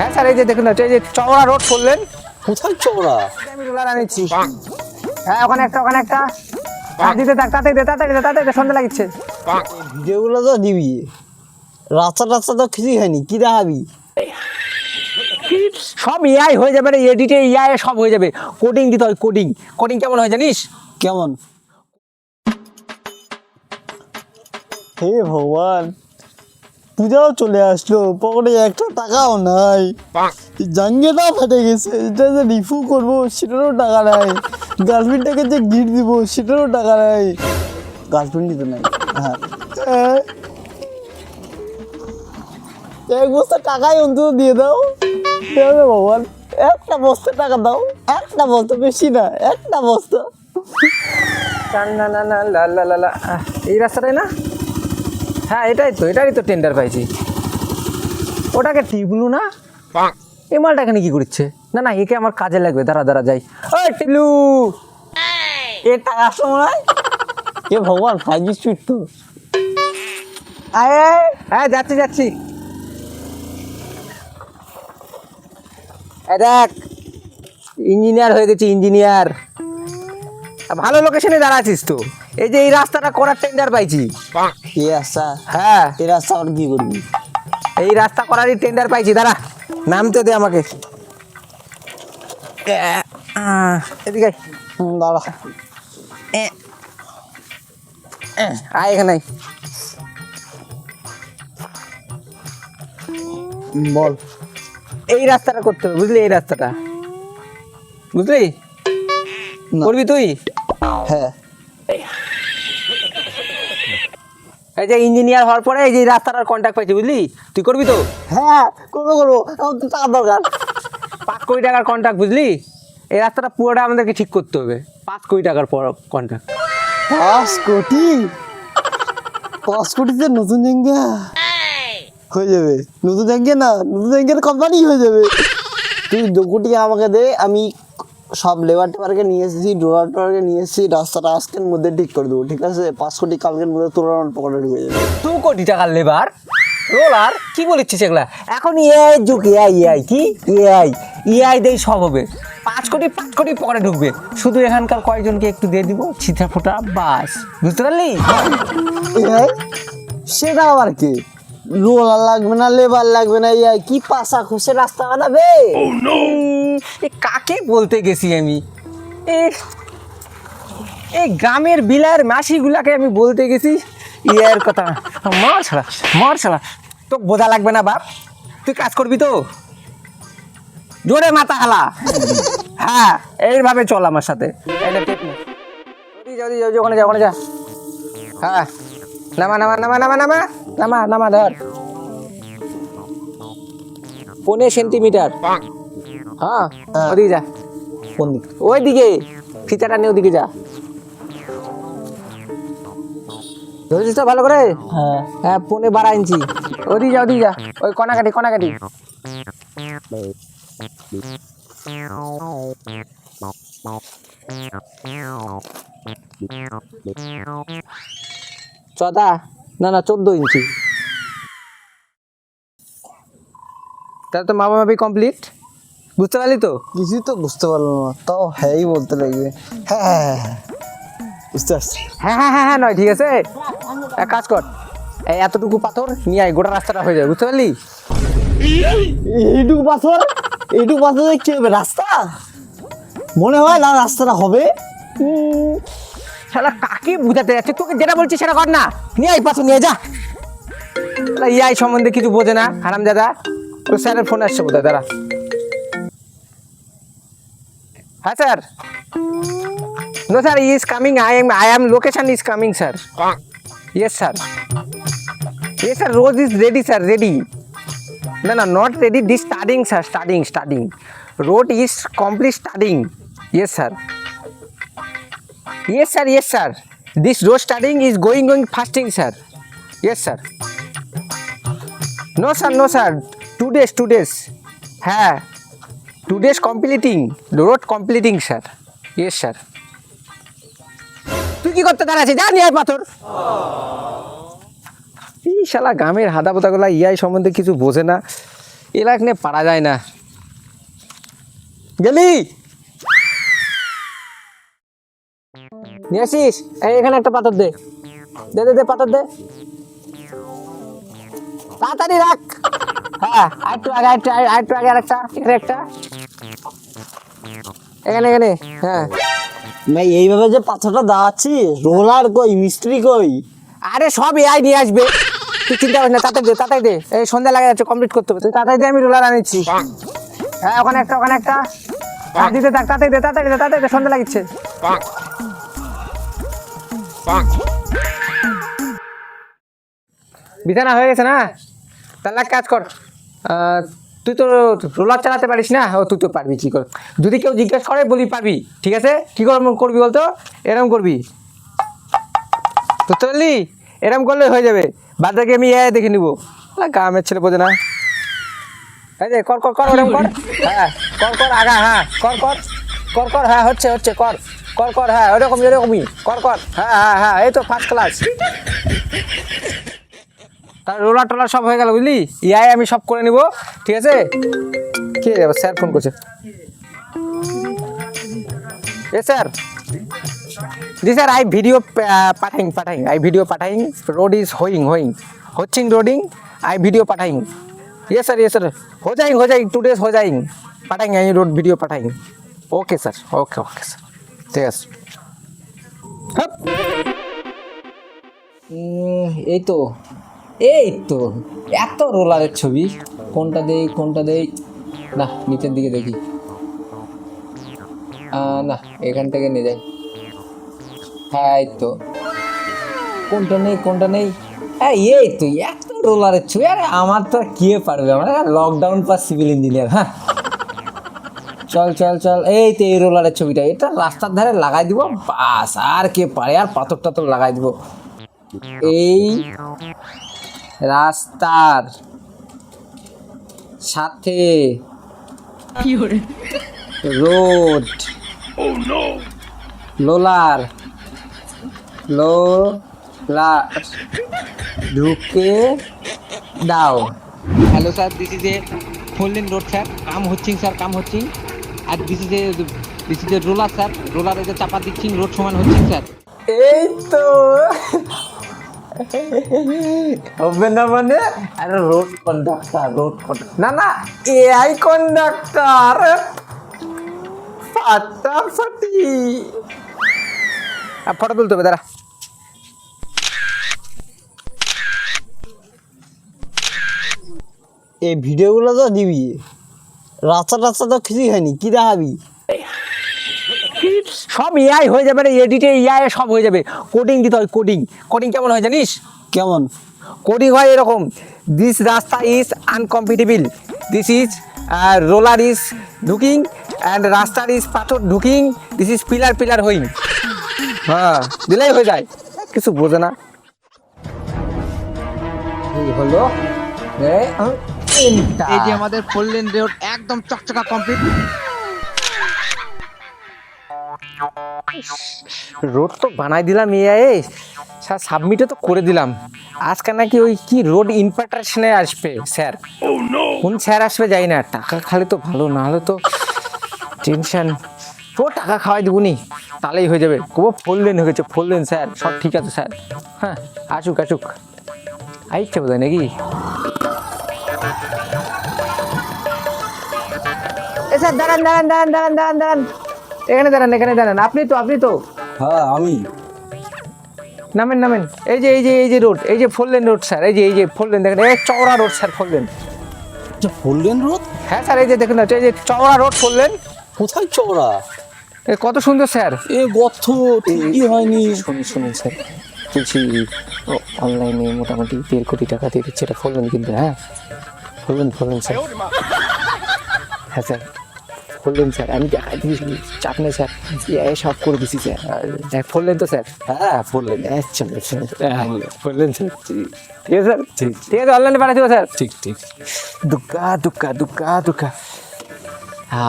হ্যাঁ স্যার এই যে দেখুন এই যে চওড়া রোড করলেন কোথায় চওড়া? আমি রোলার আনিছি। হ্যাঁ ওখানে একটা ওখানে একটা। হ্যাঁ, দিতে থাক তাড়াতাড়ি দে তাড়াতাড়ি দে তাড়াতাড়ি দে, সন্ধ্যা লাগিচ্ছে। ভিডিওগুলো তো দিবি। রাস্তা রাস্তা তো কিছুই হয়নি কি দেখাবি? সব এআই হয়ে যাবে রে এডিটে এআই সব হয়ে যাবে। কোডিং দিতে হয় কোডিং কোডিং কেমন হয় জানিস? কেমন? হে ভগবান। পূজাও চলে আসলো পকেটে একটা টাকাও নাই। জাঙ্গেটা ফেটে গেছে এটা যে রিফু করব সেটারও টাকা নাই। গার্লফ্রেন্ডটাকে যে গিফট দিব সেটারও টাকা নাই। গার্লফ্রেন্ডই তো নাই। হ্যাঁ। এক বস্তা টাকাই অন্তত দিয়ে দাও। ভগবান একটা বস্তা টাকা দাও। একটা বস্তা বেশি না একটা বস্তা। টান না না না লা লা লা এই রাস্তাটাই না? হ্যাঁ এটাই তো এটারই তো টেন্ডার পাইছি। ওটাকে টিবলু না? এই মালটা এখানে কি করছে না না একে আমার কাজে লাগবে দাঁড়া দাঁড়া যাই। ওই টিবলু এ টাকার সময়? এ ভগবান ফাইভ জি স্পিড তো। আয় আয়। হ্যাঁ যাচ্ছি যাচ্ছি। দেখ ইঞ্জিনিয়ার হয়ে গেছি ইঞ্জিনিয়ার ভালো লোকেশনে দাঁড়াচ্ছিস তো এই যে এই রাস্তাটা করার টেন্ডার পাইছি। এ রাস্তা হ্যাঁ এ রাস্তা আর কি করবি? এই রাস্তা করারই টেন্ডার পাইছি দাঁড়া নামতে দে আমাকে। এদিকে। দাঁড়া। আয় এখানে বল। এই রাস্তাটা করতে হবে বুঝলি এই রাস্তাটা? বুঝলি। করবি তুই? হ্যাঁ। এই যে ইঞ্জিনিয়ার হওয়ার পরে এই যে রাস্তাটার কন্ট্যাক্ট পাইছি বুঝলি? তুই করবি তো? হ্যাঁ করব করব। আমার তো টাকা দরকার। পাঁচ কোটি টাকার কন্ট্যাক্ট বুঝলি? এই রাস্তাটা পুরোটা আমাদেরকে ঠিক করতে হবে। পাঁচ কোটি টাকার পর কন্ট্যাক্ট পাঁচ কোটি? পাঁচ কোটিতে নতুন জায়গা হয়ে যাবে। নতুন জায়গা না নতুন জায়গার কোম্পানি হয়ে যাবে। তুই দু কোটি আমাকে দে আমি সব লেবার টেবারকে নিয়ে এসেছি ডোলার টোলারকে নিয়ে এসেছি রাস্তাটা আজকের মধ্যে ঠিক করে দেবো ঠিক আছে? পাঁচ কোটি কালকের মধ্যে তোর পকেটে ঢুকে যাবে। দু কোটি টাকার লেবার রোলার কি বলেছিস এগুলা? এখন এআই যুগ এআই এআই কি? এআই এআই দেই সব হবে। পাঁচ কোটি পাঁচ কোটি পরে ঢুকবে। শুধু এখানকার কয়েকজনকে একটু দিয়ে দিব ছিটা ফোটা বাস। বুঝতে পারলি? এই, সেটা আবার কি? রোলার লাগবে না লেবার লাগবে না ইয়া কি পাশা খসে রাস্তা বানাবে? উম, এ কাকে বলতে গেছি আমি? এ এই গ্রামের বিলার মাসিগুলাকে আমি বলতে গেছি ইয়ের কথা মর ছাড়া মর ছাড়া তো বোঝা লাগবে না বাপ। তুই কাজ করবি তো? জোরে মাথা হালা। হ্যাঁ এইভাবে চল আমার সাথে। এটা টেপ নে। ওদিকে যা, ওদিকে যা, ওখানে যা ওখানে যা। হ্যাঁ। নামা নামা নামা নামা নামা। নামা নামা ধর। পনেরো সেন্টিমিটার। হ্যাঁ ওদিকে যা। কোন দিক? ওই দিকে ফিতাটা নিয়ে ওদিকে যা। ধরেছিস তো ভালো করে? হ্যাঁ। হ্যাঁ পনে বারো ইঞ্চি। ওদিকে যা ওদিকে যা। ওই কনাকাটি কনাকাটি। চদা না না চোদ্দ ইঞ্চি। তাহলে তো মাপা মাপি কমপ্লিট। বুঝতে পারলি তো? কিছুই তো বুঝতে পারলাম না তাও হ্যাঁই বলতে লাগবে। হ্যাঁ হ্যাঁ, হ্যাঁ, হ্যাঁ। বুঝতে পারছি। হ্যাঁ হ্যাঁ হ্যাঁ হ্যাঁ নয় ঠিক আছে? এক কাজ কর এই এতটুকু পাথর নিয়ে আয় গোটা রাস্তাটা হয়ে যাবে বুঝতে পারলি? এইটুকু পাথর? এইটুকু পাথর কি হবে রাস্তা? মনে হয় না রাস্তাটা হবে। শালা কাকে বুঝাতে যাচ্ছে তোকে যেটা বলছি সেটা কর না। নিয়ে আয় পাথর নিয়ে যা। ইয়াই সম্বন্ধে কিছু বোঝে না হারাম দাদা তো স্যারের ফোন আসছে বোধহয় দাদা हाँ sir no sir is coming I am I am location is coming sir yes sir ये sir road is ready sir ready ना ना not ready this starting sir starting starting road is complete starting yes sir yes sir yes sir this road starting is going going fasting sir yes sir no sir no sir two days two days है two days completing road completing sir yes sir তুই কি করতে দাঁড়াচ্ছিস যা নিয়ে পাথর। এই শালা, গ্রামের হাদা পোতাগুলা ইয়াই সম্বন্ধে কিছু বোঝে না। এলাক নিয়ে পারা যায় না। গেলি? নিয়ে আসিস? এখানে একটা পাথর দে। দে দে দে, পাথর দে। তাড়াতাড়ি রাখ। হ্যাঁ আরেকটু আগে, আরেকটু আরেকটু আগে আরেকটা এখানে একটা। এখানে এখানে হ্যাঁ। ভাই এইভাবে যে পাথরটা দাঁড়াচ্ছি রোলার কই মিস্ত্রি কই? আরে সব এআই নিয়ে আসবে। তুই চিন্তা করিস না তাড়াতাড়ি দে তাড়াতাড়ি দে। এই সন্ধ্যা লাগা যাচ্ছে কমপ্লিট করতে হবে। তুই তাড়াতাড়ি দে আমি রোলার আনিছি। হ্যাঁ ওখানে একটা ওখানে একটা। দিতে থাক তাড়াতাড়ি দে তাড়াতাড়ি দে তাড়াতাড়ি দে সন্ধ্যা লাগিচ্ছে। বিছানা হয়ে গেছে না? তাহলে এক কাজ কর। তুই তো রোলার চালাতে পারিস না? ও, তুই তো পারবি, কি করে যদি কেউ জিজ্ঞেস করে, বলি পারবি, ঠিক আছে? কী করে করবি বলতো? এরকম করবি। বুঝতে পারলি? এরম করলে হয়ে যাবে। বাদ বাকি আমি এ দেখে নিবো। গ্রামের ছেলে বোঝে না। এই কর কর কর ওরকম কর। হ্যাঁ কর কর, আগা হ্যাঁ কর কর। কর কর হ্যাঁ হচ্ছে হচ্ছে, কর। কর কর হ্যাঁ ওরকম ওরকমই কর কর। হ্যাঁ হ্যাঁ হ্যাঁ এই তো ফার্স্ট ক্লাস রোলার টোলার সব হয়ে গেল বুঝলি? ইয়াই আমি সব করে নিব, ঠিক আছে? কে যাবে স্যার ফোন করছে। এ স্যার। জি স্যার, আই ভিডিও পাঠাইং পাঠাইং, আই ভিডিও পাঠাইং। রোড ইজ হোয়িং হোয়িং হচ্ছিং রোডিং আই ভিডিও পাঠাইং। ইয়ে স্যার ইয়ে স্যার হো যাইং হো যাইং টু ডেজ হো যাইং। পাঠাইং, I road video পাঠাইং। Okay sir okay okay sir ঠিক আছে। হ্যাঁ। এই তো। এই তো, এত রোলারের ছবি। কোনটা দেই কোনটা দেই? না, নিচের দিকে দেখি। না, এখান থেকে নিয়ে যাই। হ্যাঁ এই তো। কোনটা নেই কোনটা নেই? হ্যাঁ এই তো, এত রোলারের ছবি। আরে, আমার তো কে পারবে? আমার লকডাউন পাস সিভিল ইঞ্জিনিয়ার হ্যাঁ। চল চল চল, এই তো, এই রোলারের ছবিটা। এটা রাস্তার ধারে লাগাই দিব, বাস, আর কে পারে? আর পাথর টাথর লাগাই দিব। এই রাস্তার সাথে রোড। লোলার। লোলার। ঢুকে দাও। Hello sir this is a four lane road sir কাম হচ্ছিং স্যার কাম হচ্ছিং আর this is a this is a roller sir রোলারে যে চাপা দিচ্ছিং রোড সমান হচ্ছিং স্যার এই তো হবে না মানে আরে রোড কন্ডাক্টর রোড কন্ডাক্টর না না এআই কন্ডাক্টর ফটো তুলতে হবে, দাঁড়া। এই ভিডিওগুলো তো দিবি। রাস্তা রাস্তা তো কিছুই হয়নি, কি দেখাবি? সব এআই হয়ে যাবে রে এডিটে এআই সব হয়ে যাবে। কোডিং দিতে হয় কোডিং কোডিং কেমন হয় জানিস? কেমন? কোডিং হয় এরকম। দিস রাস্তা is uncompletable this is roller is ঢুকিং and রাস্তার ইজ পাথর ঢুকিং। দিস ইজ পিলার পিলার হইং। হ্যাঁ। দিলেই হয়ে যায়। কিছু বোঝে না। এই হলো আহ, তিনটা। এই যে আমাদের ফোর লেন রোড একদম চকচকা কমপ্লিট রোড তো বানাই দিলাম এআই স্যার সাবমিটও তো করে দিলাম। আজকে নাকি ওই কি রোড ইনভার্টারেশনে আসবে, স্যার। কোন স্যার আসবে যাই না, টাকা খালে তো ভালো না হলে তো টেনশন ও টাকা খাওয়াই দেবুনি, তাহলেই হয়ে যাবে। কবো ফোর লেন হয়ে গেছে ফোর লেন স্যার, সব ঠিক আছে, স্যার। হ্যাঁ আসুক আসুক। আইচ্ছে বোধ হয় নাকি স্যার, দাঁড়ান দাঁড়ান দাঁড়ান দাঁড়ান দাঁড়ান দাঁড়ান। এখানে দাঁড়ান এখানে দাঁড়ান। আপনি তো আপনি তো। হ্যাঁ আমি। নামেন নামেন। এই যে এই যে এই যে রোড এই যে ফোর লেন রোড স্যার এই যে এই যে ফোর লেন দেখেন এই চওড়া রোড স্যার ফোর লেন রোদ হ্যাঁ স্যার এই যে দেখুন এই যে চওড়া রোড ফোর লেন কোথায় চওড়া? এ কত সুন্দর স্যার এ গর্থ ঠিকই হয়নি? শুনুন শুনুন স্যার বলছি অনলাইনে মোটামুটি দেড় কোটি টাকা দিয়ে দিচ্ছে এটা ফোর লেন কিন্তু হ্যাঁ? Four lane four lane sir হ্যাঁ স্যার ফোর লেন স্যার আমি দেখাই দিয়েছি চাপ নেই স্যার এ সব করে দিছি স্যার। আর ফোর তো স্যার। হ্যাঁ ফুললেন আচ্ছা ফুললেন লেন স্যার ঠিক আছে স্যার? ঠিক ঠিক আছে অনলাইনে পাঠিয়ে দেবো স্যার। ঠিক ঠিক। দুকা দুক্কা দুকা দুকা। আ।